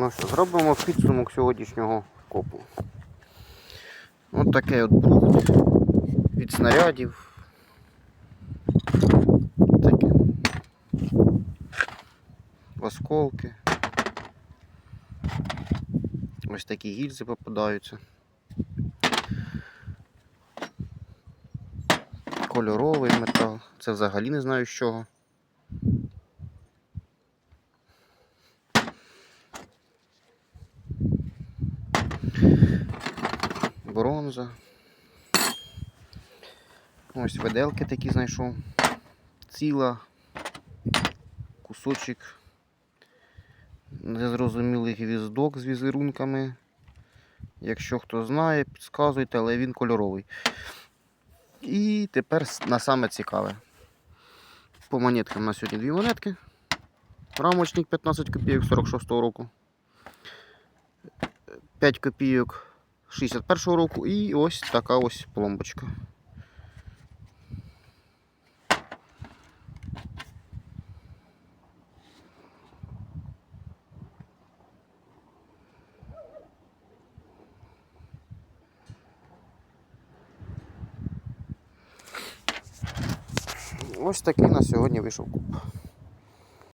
Ну що, зробимо підсумок сьогоднішнього копу. Ось таке от брухт від снарядів. Таке. Осколки. Ось такі гільзи попадаються. Кольоровий метал. Це взагалі не знаю з чого. Бронза. Ось виделки такі знайшов. Ціла. Кусочок незрозумілий гвіздок з візерунками. Якщо хто знає, підказуйте, але він кольоровий. І тепер на саме цікаве. По монеткам на сьогодні дві монетки. Рамочник 15 копійок 46-го року. 5 копійок 61-го року і ось така ось пломбочка. Ось такий на сьогодні вийшов куб.